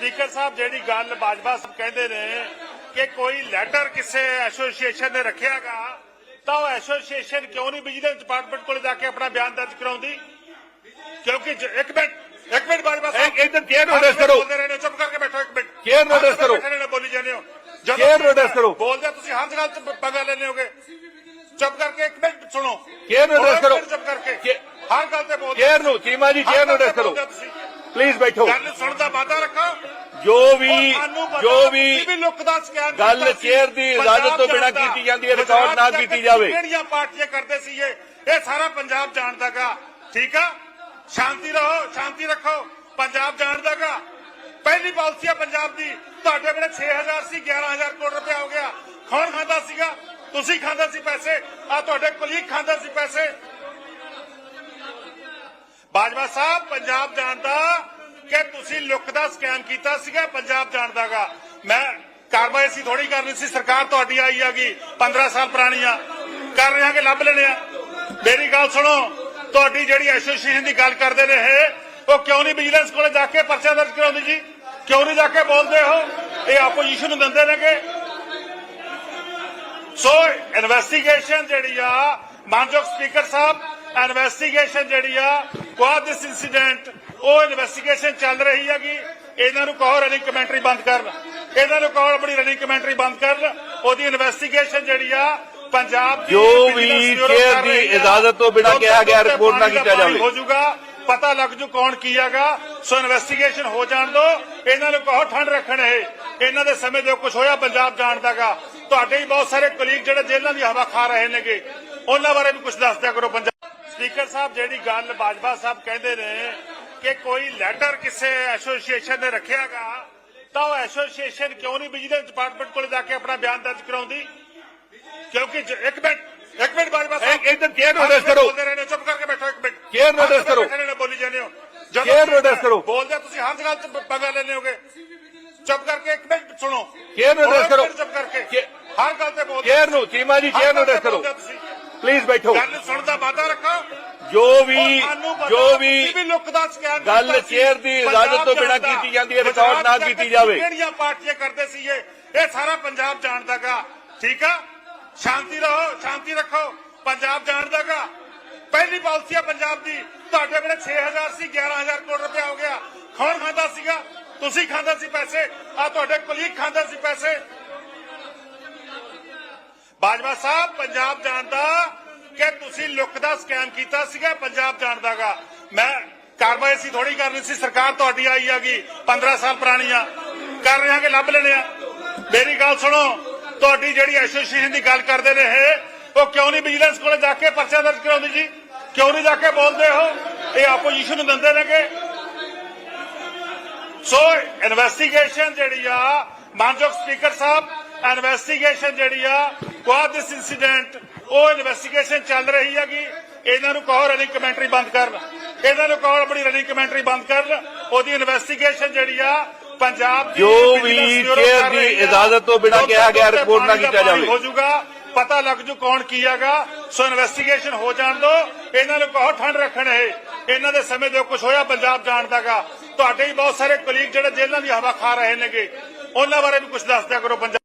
ਸਾਹਿਬ ਜਿਹੜੀ ਗੱਲ ਬਾਜਵਾ ਸਾਹਿਬ ਕਹਿੰਦੇ ਨੇ ਕਿ ਕੋਈ ਲੈਟਰ ਕਿਸੇ ਐਸੋਸੀਏਸ਼ਨ ਨੇ ਰੱਖਿਆਗਾ ਤਾਂ ਉਹ ਐਸੋਸੀਏਸ਼ਨ ਕਿਉਂ ਨਹੀਂ ਵਿਜੀਲੈਂਸ ਡਿਪਾਰਟਮੈਂਟ ਕੋਲ ਜਾ ਕੇ ਆਪਣਾ ਬਿਆਨ ਦਰਜ ਕਰਾਉਂਦੀ? ਕਿਉਂਕਿ ਇੱਕ ਮਿੰਟ ਇੱਕ ਮਿੰਟ ਬਾਜਵਾ ਸਾਹਿਬ। ਇੱਧਰ chair notice ਕਰੋ। ਬੋਲਦੇ ਰਹੇ ਨੇ ਚੁੱਪ ਕਰਕੇ ਬੈਠੋ ਇੱਕ ਮਿੰਟ। Notice ਹਰ ਕਰੋ। ਬੋਲੀ ਜਾਂਦੇ ਹੋ। chair notice ਕਰੋ। ਬੋਲਦੇ ਤੁਸੀਂ ਹਰ ਜਗ੍ਹਾ ਤੇ ਪੰਗਾ ਲੈਣੇ ਹੋਗੇ। ਚੁੱਪ ਕਰਕੇ ਇੱਕ ਮਿੰਟ ਸੁਣੋ। Notice ਇੱਕ ਕਰੋ। ਚੁੱਪ ਕਰਕੇ। ਹਰ ਗੱਲ ਤੇ ਬੋਲਦੇ ਚੇਅਰ ਨੂੰ ਚੀਮਾ ਜੀ ਤੇ ਨੋਟਿਸ ਕਰੋ। ਪਲੀਜ਼ ਬੈਠੋ। ਗੱਲ ਨੂੰ ਸੁਣਨ ਦਾ ਵਾਅਦਾ ਰੱਖੋ? ਜੋ ਵੀ ਜੋ ਵੀ ਗੱਲ। ਚੇਅਰ ਦੀ ਇਜਾਜ਼ਤ ਤੋਂ ਬਿਨਾਂ। ਕੀਤੀ ਜਾਂਦੀ ਹੈ, ਰਿਕਾਰਡ ਨਾ ਕੀਤੀ ਜਾਵੇ। ਕਿਹੜੀਆਂ ਪਾਰਟੀਆਂ ਕਰਦੇ ਸੀ ਇਹ? ਇਹ ਸਾਰਾ ਪੰਜਾਬ ਜਾਣਦਾਗਾ ਠੀਕ ਆ? ਸ਼ਾਂਤੀ ਰਹੋ ਸ਼ਾਂਤੀ ਰੱਖੋ। ਪੰਜਾਬ ਜਾਣਦਾਗਾ ਪਹਿਲੀ ਪਾਲਿਸੀ ਆ ਪੰਜਾਬ ਦੀ। ਤੁਹਾਡੇ ਵੇਲੇ 6000 ਸੀ 11000 ਕਰੋੜ ਰੁਪਇਆ ਹੋ ਗਿਆ। ਕੌਣ ਖਾਂਦਾ ਸੀਗਾ? ਤੁਸੀਂ ਖਾਂਦੇ ਸੀ ਪੈਸੇ। ਆ ਤੁਹਾਡੇ ਕੁਲੀਗ ਖਾਂਦੇ ਸੀ ਪੈਸੇ। ਬਾਜਵਾ ਸਾਹਿਬ ਪੰਜਾਬ ਜਾਣਦਾ ਕਿ ਤੁਸੀਂ ਲੁੱਕ ਦਾ ਸਕੈਮ ਕੀਤਾ ਸੀਗਾ ਪੰਜਾਬ ਜਾਣ ਜਾਣਦਾਗਾ ਮੈਂ ਕਾਰਵਾਈ ਸੀ ਥੋੜੀ ਕਰਨੀ ਸੀ, ਸਰਕਾਰ ਤੁਹਾਡੀ ਆਈ ਹੈਗੀ 15 ਸਾਲ ਪੁਰਾਣੀ ਆ ਕਰ ਰਹੇ ਹਾਂ ਕਿ ਲੱਭ ਲੈਣੇ ਆ। ਮੇਰੀ ਗੱਲ ਸੁਣੋ, ਤੁਹਾਡੀ ਜਿਹੜੀ ਐਸੋਸੀਏਸ਼ਨ ਦੀ ਗੱਲ ਕਰਦੇ ਨੇ ਇਹ, ਉਹ ਕਿਉਂ ਨਹੀਂ ਵਿਜੀਲੈਂਸ ਕੋਲੇ ਜਾ ਕੇ ਪਰਚਾ ਦਰਜ ਕਰਾਉਂਦੀ ਜੀ? ਕਿਉਂ ਨਹੀਂ ਜਾ ਕੇ ਬੋਲਦੇ ਹੋ ਇਹ ਆਪੋਜੀਸ਼ਨ ਨੂੰ ਦਿੰਦੇ ਨੇਗੇ। ਸੋ ਇਨਵੈਸਟੀਗੇਸ਼ਨ ਜਿਹੜੀ ਆ, ਮਾਨਯੋਗ ਸਪੀਕਰ ਸਾਹਿਬ ਇਨਵੈਸਟੀਗੇਸ਼ਨ ਜਿਹੜੀ ਆ ਵਾਟ ਦਿਸ ਇਨਸੀਡੈਂਟ ਉਹ ਇਨਵੈਸਟੀਗੇਸ਼ਨ ਚੱਲ ਰਹੀ ਹੈਗੀ ਇਹਨਾਂ ਨੂੰ ਕਹੋ ਰਨਿੰਗ ਕਮੈਂਟਰੀ ਬੰਦ ਕਰਨ। ਇਹਨਾਂ ਨੂੰ ਕਹੋ ਆਪਣੀ ਰਨਿੰਗ ਕਮੈਂਟਰੀ ਬੰਦ ਕਰਨ। ਉਹਦੀ ਇਨਵੈਸਟੀਗੇਸ਼ਨ ਜਿਹੜੀ ਆ ਪੰਜਾਬ ਦੀ ਜੋ ਵੀ ਕਰ ਦੀ। ਇਜਾਜ਼ਤ ਤੋਂ ਬਿਨਾਂ ਕਿਹਾ ਗਿਆ report ਨਾ ਕੀਤਾ ਜਾਵੇ। ਹੋ ਜਾਊਗਾ ਪਤਾ ਲੱਗ ਜੂ ਕੌਣ ਕੀ ਹੈਗਾ। ਸੋ ਇਨਵੈਸਟੀਗੇਸ਼ਨ ਹੋ ਜਾਣ ਦੋ। ਇਹਨਾਂ ਨੂੰ ਕਹੋ ਠੰਡ ਰੱਖਣ ਇਹ। ਇਹਨਾਂ ਦੇ ਸਮੇਂ ਜੋ ਕੁਝ ਹੋਇਆ ਪੰਜਾਬ ਜਾਣਦਾਗਾ ਤੁਹਾਡੇ ਹੀ ਬਹੁਤ ਸਾਰੇ ਕੁਲੀਗ ਜਿਹੜੇ ਜੇਲ੍ਹਾਂ ਦੀ ਹਵਾ ਖਾ ਰਹੇ ਨੇਗੇ ਉਹਨਾਂ ਬਾਰੇ ਵੀ ਕੁਝ ਦੱਸ ਦਿਆ ਕਰੋ ਪੰਜਾਬ ਸਪੀਕਰ ਸਾਹਿਬ ਜਿਹੜੀ ਗੱਲ ਬਾਜਵਾ ਸਾਹਿਬ ਕਹਿੰਦੇ ਨੇ ਕਿ ਕੋਈ ਲੈਟਰ ਕਿਸੇ ਐਸੋਸੀਏਸ਼ਨ ਨੇ ਰੱਖਿਆਗਾ ਤਾਂ ਉਹ ਐਸੋਸੀਏਸ਼ਨ ਕਿਉਂ ਨਹੀਂ ਵਿਜੀਲੈਂਸ ਡਿਪਾਰਟਮੈਂਟ ਕੋਲ ਜਾ ਕੇ ਆਪਣਾ ਬਿਆਨ ਦਰਜ ਕਰਾਉਂਦੀ ਕਿਉਂਕਿ ਇੱਕ ਮਿੰਟ ਇੱਕ ਮਿੰਟ ਬਾਜਵਾ ਸਾਹਿਬ ਇੱਕ- ਇੱਧਰ chair notice ਕਰੋ। ਬੋਲਦੇ ਰਹੇ ਨੇ ਚੁੱਪ ਕਰਕੇ ਬੈਠੋ ਇੱਕ ਮਿੰਟ chair notice ਕਰੋ। ਬੋਲੀ ਜਾਂਦੇ ਹੋ chair notice ਕਰੋ। ਬੋਲਦੇ ਤੁਸੀਂ ਹਰ ਜਗ੍ਹਾ ਤੇ ਪੰਗਾ ਲੈਣੇ ਹੋਗੇ ਚੁੱਪ ਕਰਕੇ ਇੱਕ ਮਿੰਟ ਸੁਣੋ notice ਇੱਕ ਕਰੋ। ਚੁੱਪ ਕਰਕੇ ਹਰ ਗੱਲ ਤੇ ਬੋਲਦੇ ਚੇਅਰ ਨੂੰ ਚੀਮਾ ਜੀ ਗੱਲ ਤੇ ਨੋਟਿਸ ਕਰੋ। ਪਲੀਜ਼ ਬੈਠੋ। ਗੱਲ ਨੂੰ ਸੁਣਨ ਦਾ ਵਾਅਦਾ ਰੱਖੋ। ਜੋ ਵੀ ਜੋ ਵੀ ਗੱਲ। ਚੇਅਰ ਦੀ ਇਜਾਜ਼ਤ ਤੋਂ ਬਿਨਾਂ ਕੀਤੀ ਜਾਂਦੀ ਹੈ। ਰਿਕਾਰਡ ਨਾ ਕੀਤੀ ਜਾਵੇ। ਕਿਹੜੀਆਂ ਪਾਰਟੀਆਂ ਕਰਦੇ ਸੀ ਇਹ ਇਹ ਸਾਰਾ ਪੰਜਾਬ ਜਾਣਦਾਗਾ ਠੀਕ ਆ? ਸ਼ਾਂਤੀ ਰਹੋ ਸ਼ਾਂਤੀ ਰੱਖੋ। ਪੰਜਾਬ ਜਾਣਦਾਗਾ ਪਹਿਲੀ ਪਾਲਿਸੀ ਆ ਪੰਜਾਬ ਦੀ। ਤੁਹਾਡੇ ਵੇਲੇ 6000 ਸੀ 11000 ਕਰੋੜ ਰੁਪਇਆ ਹੋ ਗਿਆ। ਕੌਣ ਖਾਂਦਾ ਸੀਗਾ? ਤੁਸੀਂ ਖਾਂਦੇ ਸੀ ਪੈਸੇ। ਆ ਤੁਹਾਡੇ ਕੁਲੀਗ ਖਾਂਦੇ ਸੀ ਪੈਸੇ। ਬਾਜਵਾ ਸਾਹਿਬ, ਪੰਜਾਬ ਜਾਣਦਾ ਕਿ ਤੁਸੀਂ ਲੁੱਕ ਦਾ ਸਕੈਮ ਕੀਤਾ ਸੀਗਾ ਪੰਜਾਬ ਜਾਣਦਾਗਾ ਮੈਂ ਕਾਰਵਾਈ ਸੀ ਥੋੜੀ ਕਰਨੀ ਸੀ, ਸਰਕਾਰ ਤੁਹਾਡੀ ਆਈ ਹੈਗੀ 15 ਸਾਲ ਪੁਰਾਣੀ ਆ। ਕਰ ਰਹੇ ਹਾਂ ਕਿ ਲੱਭ ਲੈਣੇ ਆ। ਮੇਰੀ ਗੱਲ ਸੁਣੋ, ਤੁਹਾਡੀ ਜਿਹੜੀ ਐਸੋਸੀਏਸ਼ਨ ਦੀ ਗੱਲ ਕਰਦੇ ਨੇ ਇਹ, ਉਹ ਕਿਉਂ ਨਹੀਂ ਵਿਜੀਲੈਂਸ ਕੋਲੇ ਜਾ ਕੇ ਪਰਚਾ ਦਰਜ ਕਰਾਉਂਦੀ ਜੀ? ਕਿਉਂ ਨਹੀਂ ਜਾ ਕੇ ਬੋਲਦੇ ਹੋ ਇਹ ਆਪੋਜੀਸ਼ਨ ਨੂੰ ਦਿੰਦੇ ਨੇਗੇ ਸੋ ਇਨਵੈਸਟੀਗੇਸ਼ਨ ਜਿਹੜੀ ਆ, ਮਾਨਯੋਗ ਸਪੀਕਰ ਸਾਹਿਬ ਇਨਵੈਸਟੀਗੇਸ਼ਨ ਜਿਹੜੀ ਆ ਵਾਟ ਦਿਸ ਇਨਸੀਡੈਂਟ ਉਹ ਇਨਵੈਸਟੀਗੇਸ਼ਨ ਚੱਲ ਰਹੀ ਹੈਗੀ। ਇਹਨਾਂ ਨੂੰ ਕਹੋ ਰਨਿੰਗ ਕਮੈਂਟਰੀ ਬੰਦ ਕਰਨ। ਇਹਨਾਂ ਨੂੰ ਕਹੋ ਆਪਣੀ ਰਨਿੰਗ ਕਮੈਂਟਰੀ ਬੰਦ ਕਰਨ। ਉਹਦੀ ਇਨਵੈਸਟੀਗੇਸ਼ਨ ਜਿਹੜੀ ਆ ਪੰਜਾਬ ਦੀ ਜੋ ਵੀ ਕਰ ਦੀ। ਇਜਾਜ਼ਤ ਤੋਂ ਬਿਨਾਂ ਕਿਹਾ ਗਿਆ report ਨਾ ਕੀਤਾ ਜਾਵੇ। ਹੋ ਜਾਊਗਾ ਪਤਾ ਲੱਗ ਜੂ ਕੌਣ ਕੀ ਹੈਗਾ। ਸੋ ਇਨਵੈਸਟੀਗੇਸ਼ਨ ਹੋ ਜਾਣ ਦੋ। ਇਹਨਾਂ ਨੂੰ ਕਹੋ ਠੰਡ ਰੱਖਣ ਇਹ। ਇਹਨਾਂ ਦੇ ਸਮੇਂ ਜੋ ਕੁਝ ਹੋਇਆ ਪੰਜਾਬ ਜਾਣਦਾਗਾ ਤੁਹਾਡੇ ਹੀ ਬਹੁਤ ਸਾਰੇ ਕੁਲੀਗ ਜਿਹੜੇ ਜੇਲ੍ਹਾਂ ਦੀ ਹਵਾ ਖਾ ਰਹੇ ਨੇਗੇ। ਉਹਨਾਂ ਬਾਰੇ ਵੀ ਕੁਝ ਦੱਸ ਦਿਆ ਕਰੋ ਪੰਜਾਬ